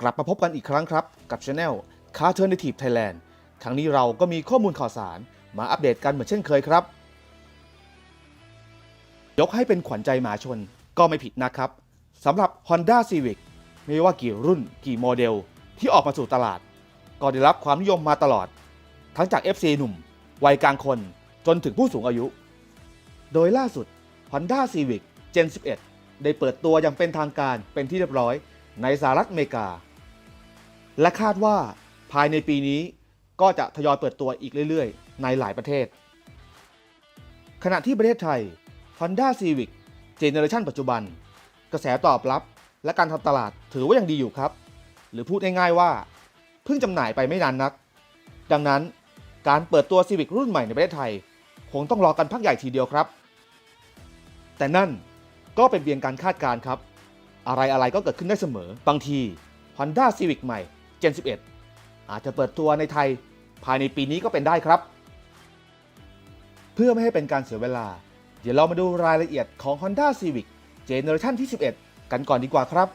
กลับมาพบกันอีกครั้งครับ กับช anel c a r t e r n a t i v e Thailand ครั้งนี้เราก็มีข้อมูลข่าวสาร มาอัปเดตกันเหมือนเช่นเคยครับ ยกให้เป็นขวัญใจหมาชนก็ไม่ผิดนะครับสำหรับ Honda Civic ไม่ว่ากี่รุ่นกี่โมเดลที่ออกมาสู่ตลาด ก็ได้รับความนิยมมาตลอด ทั้งจาก FC หนุ่ม วัยกลางคนจนถึงผู้สูงอายุ โดยล่าสุด Honda Civic Gen 11 ได้เปิดตัวอย่างเป็นทางการเป็นที่เรียบร้อยในสหรัฐอเมริกา และคาดว่าภายในปีนี้ก็จะทยอยเปิดตัวอีกเรื่อยๆ ในหลายประเทศ ขณะที่ประเทศไทย Honda Civic Generation ปัจจุบัน กระแสตอบรับ และการทำตลาดถือว่ายังดีอยู่ครับ หรือพูดง่ายๆว่า เพิ่งจำหน่ายไปไม่นานนัก ดังนั้นการเปิดตัว Civic รุ่นใหม่ในประเทศไทย คงต้องรอกันพักใหญ่ทีเดียวครับ แต่นั่นก็เป็นเพียงการคาดการณ์ครับ อะไรๆก็เกิดขึ้นได้เสมอ บางที Honda Civic ใหม่ Gen 11 อาจจะเปิดตัวในไทยภายในปีนี้ก็เป็นได้ครับ เพื่อไม่ให้เป็นการเสียเวลา เดี๋ยวเรามาดูรายละเอียดของ Honda Civic Generation ที่ 11 กันก่อนดีกว่าครับ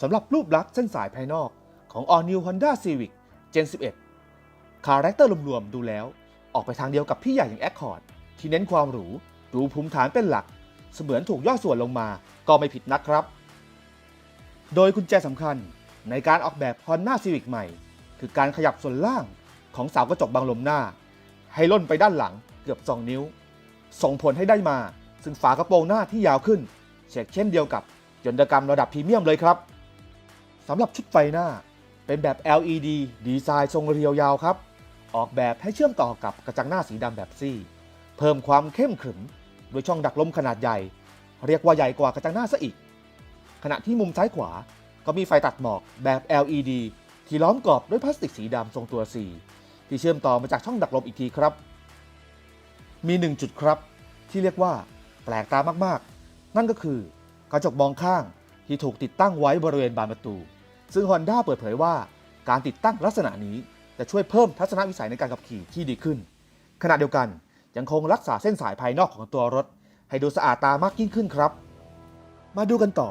สำหรับรูปลักษณ์เส้นสายภายนอกของ All New Honda Civic Gen 11 คาแรคเตอร์รวมๆดูแล้ว ออกไปทางเดียวกับพี่ใหญ่อย่าง Accord ที่เน้นความหรูดูภูมิฐานเป็นหลัก เสมือนถูกย่อส่วนลงมาก็ไม่ผิดนักครับ โดยกุญแจสำคัญ ในการออกแบบ Honda Civic ใหม่ คือการขยับส่วนล่างของเสากระจกบังลมหน้า ให้ล่นไปด้านหลังเกือบ 2 นิ้ว ส่งผลให้ได้มา ซึ่งฝากระโปรงหน้าที่ยาวขึ้นเช่นเช่นเดียวกับยนตกรรมระดับพรีเมียมเลยครับสำหรับชุดไฟหน้าเป็นแบบ LED ดีไซน์ทรงเรียวยาวครับ ออกแบบให้เชื่อมต่อกับกระจังหน้าสีดำแบบซี่ เพิ่มความเข้มขรึมโดยช่องดักลมขนาดใหญ่ เรียกว่าใหญ่กว่ากระจังหน้าซะอีก ขณะที่มุมซ้ายขวา ก็มีไฟตัดหมอกแบบ LED ที่ล้อมกรอบด้วยพลาสติกสีดำทรงตัว C ที่เชื่อมต่อมาจากช่องดักลมอีกทีครับ มีหนึ่งจุดครับ ที่เรียกว่า แปลกตามากๆ นั่นก็คือกระจกมองข้างที่ถูกติดตั้งไว้บริเวณบานประตู ซึ่ง Honda เปิดเผยว่าการติดตั้งลักษณะนี้จะช่วยเพิ่มทัศนวิสัยในการขับขี่ที่ดีขึ้น ขณะเดียวกันยังคงรักษาเส้นสายภายนอกของตัวรถ ให้ดูสะอาดตามากยิ่งขึ้นครับ มาดูกันต่อ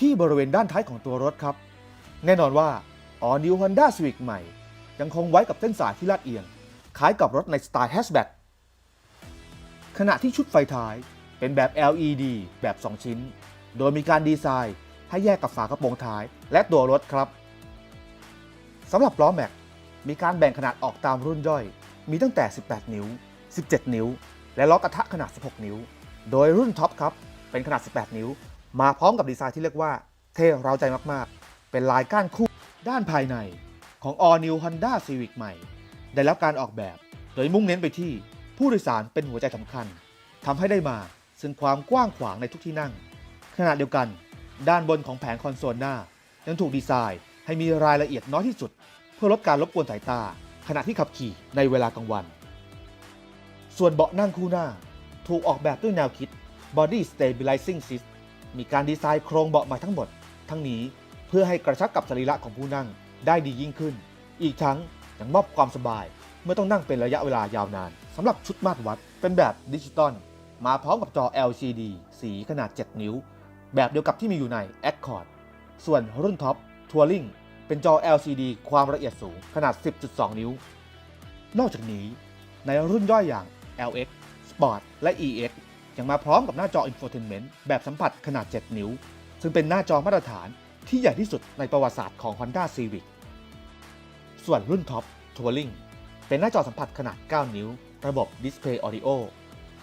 ที่บริเวณด้านท้ายของตัวรถครับ แน่นอนว่า All New Honda Civic ใหม่ ยังคงไว้กับเส้นสายที่ลาดเอียง คล้ายกับรถในสไตล์แฮชแบ็กขณะที่ชุดไฟท้ายเป็นแบบ LED แบบ 2 ชิ้น โดยมีการดีไซน์ให้แยกกับฝากระโปรงท้ายและตัวรถครับสำหรับล้อแม็กมีการแบ่งขนาดออกตามรุ่นย่อย มีตั้งแต่ 18 นิ้ว 17 นิ้ว และล้อกระทะขนาด 16 นิ้ว โดยรุ่นท็อปครับ เป็นขนาด 18 นิ้ว มาพร้อมกับดีไซน์ที่เรียกว่าเท่เร้าใจมากๆ เป็นลายก้านคู่ด้านภายในของ All New Honda Civic ใหม่ ได้รับการออกแบบ โดยมุ่งเน้นไปที่ผู้โดยสารเป็นหัวใจสำคัญทำให้ได้มาซึ่งความกว้างขวางในทุกที่นั่ง ขณะเดียวกัน ด้านบนของแผงคอนโซลหน้า ยังถูกดีไซน์ให้มีรายละเอียดน้อยที่สุด เพื่อลดการรบกวนสายตา ขณะที่ขับขี่ในเวลากลางวัน ส่วนเบาะนั่งคู่หน้า ถูกออกแบบด้วยแนวคิด Body Stabilizing System มีการดีไซน์โครงเบาะใหม่ทั้งหมด ทั้งนี้เพื่อให้กระชับกับสรีระของผู้นั่งได้ดียิ่งขึ้น อีกทั้งยังมอบความสบาย เมื่อต้องนั่งเป็นระยะเวลายาวนานสำหรับชุดมาตรวัดเป็นแบบดิจิตอลมาพร้อมกับจอ LCD สีขนาด 7 นิ้ว แบบเดียวกับที่มีอยู่ใน Accord ส่วนรุ่นท็อป Touring เป็นจอ LCD ความละเอียดสูงขนาด 10.2 นิ้ว นอกจากนี้ในรุ่นย่อยอย่าง LX Sport และ EX ยังมาพร้อมกับหน้าจอ Infotainment แบบสัมผัสขนาด 7 นิ้ว ซึ่งเป็นหน้าจอมาตรฐานที่ใหญ่ที่สุดในประวัติศาสตร์ของ Honda Civic ส่วนรุ่นท็อป Touring เป็นหน้าจอสัมผัสขนาด 9 นิ้ว ระบบ Display Audio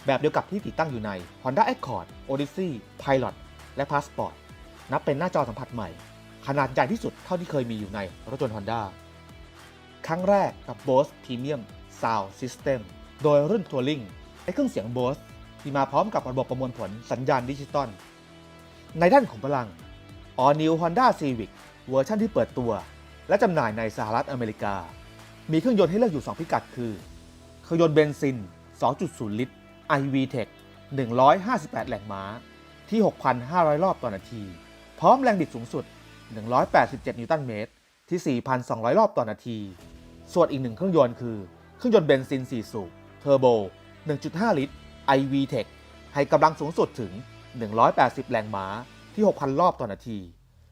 แบบเดียวกับที่ติดตั้งอยู่ใน Honda Accord Odyssey Pilot และ Passport นับเป็นหน้าจอสัมผัสใหม่ ขนาดใหญ่ที่สุดเท่าที่เคยมีอยู่ในรถยนต์ Honda ครั้งแรกกับ Bose Premium Sound System โดยรุ่น Touring ใช้เครื่องเสียง Bose ที่มาพร้อมกับระบบประมวลผลสัญญาณดิจิตอล ในด้านของพลัง All New Honda Civic เวอร์ชันที่เปิดตัว และจำหน่ายในสหรัฐอเมริกา มีเครื่องยนต์ให้เลือกอยู่ 2 พิกัดคือ เครื่องยนต์เบนซิน 2.0 ลิตร iVTEC 158 แรงม้า ที่ 6,500 รอบต่อนาที พร้อมแรงบิดสูงสุด 187 นิวตันเมตร ที่ 4,200 รอบต่อนาที ส่วนอีกหนึ่งเครื่องยนต์คือ เครื่องยนต์เบนซิน 4 สูบ เทอร์โบ 1.5 ลิตร iVTEC ให้กำลังสูงสุดถึง 180 แรงม้าที่ 6,000 รอบต่อนาที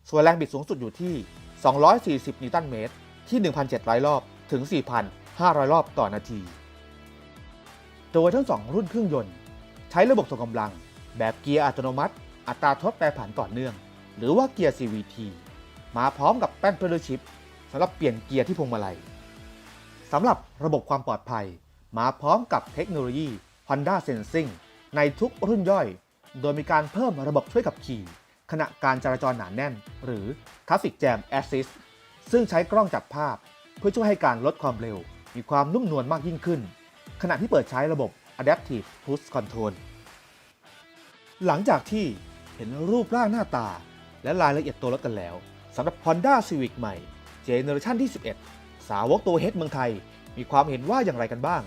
ส่วนแรงบิดสูงสุดอยู่ที่ 240 นิวตันเมตร ที่ 1,700 รอบถึง 4,500 รอบต่อนาที โดยทั้ง 2 รุ่นเครื่องยนต์ ใช้ระบบส่งกำลัง แบบเกียร์อัตโนมัติ อัตราทดแปรผันต่อเนื่อง หรือว่าเกียร์ CVT มาพร้อมกับแป้นเพลชิพสำหรับเปลี่ยนเกียร์ที่พวงมาลัยสำหรับระบบความปลอดภัย มาพร้อมกับเทคโนโลยี Honda Sensing ในทุกรุ่นย่อย โดยมีการเพิ่มระบบช่วยขับขี่ ขณะการจราจรหนาแน่น หรือ Traffic Jam Assist ซึ่งใช้กล้องจับภาพ เพื่อช่วยให้การลดความเร็ว มีความนุ่มนวลมากยิ่งขึ้น ขณะที่เปิดใช้ระบบ Adaptive Cruise Control หลังจากที่เห็นรูปร่างหน้าตา และรายละเอียดตัวรถกันแล้วสำหรับ Honda Civic ใหม่ เจเนอเรชันที่ 11 สาวกตัวเฮดเมืองไทย มีความเห็นว่าอย่างไรกันบ้าง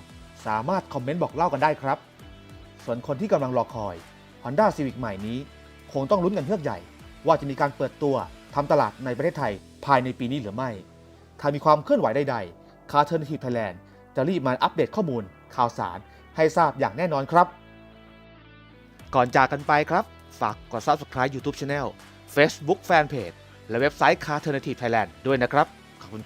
สามารถคอมเมนต์บอกเล่ากันได้ครับ ส่วนคนที่กำลังรอคอย Honda Civic ใหม่นี้ คงต้องลุ้นกันเพื่อกใหญ่ ว่าจะมีการเปิดตัวทำตลาดในประเทศไทยภายในปีนี้หรือไม่ ถ้ามีความเคลื่อนไหวใดๆ c a r t e r n a t i v e Thailand จะรีบมาอัปเดตข้อมูลข่าวสารให้ทราบอย่างแน่นอนครับ ก่อนจากกันไปครับ ฝากกด Subscribe YouTube Channel Facebook Fanpage และเว็บไซต์ c a r t e r n a t i v e Thailand ด้วยนะครับ ขอบคุณครับ